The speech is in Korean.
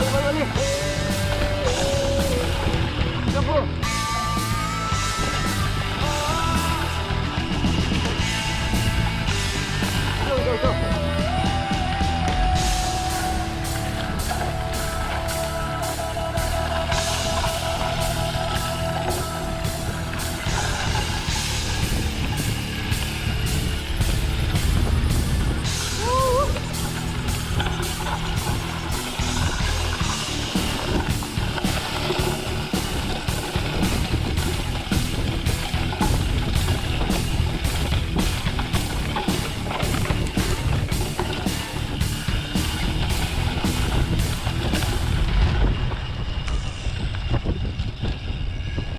빨리 빨리.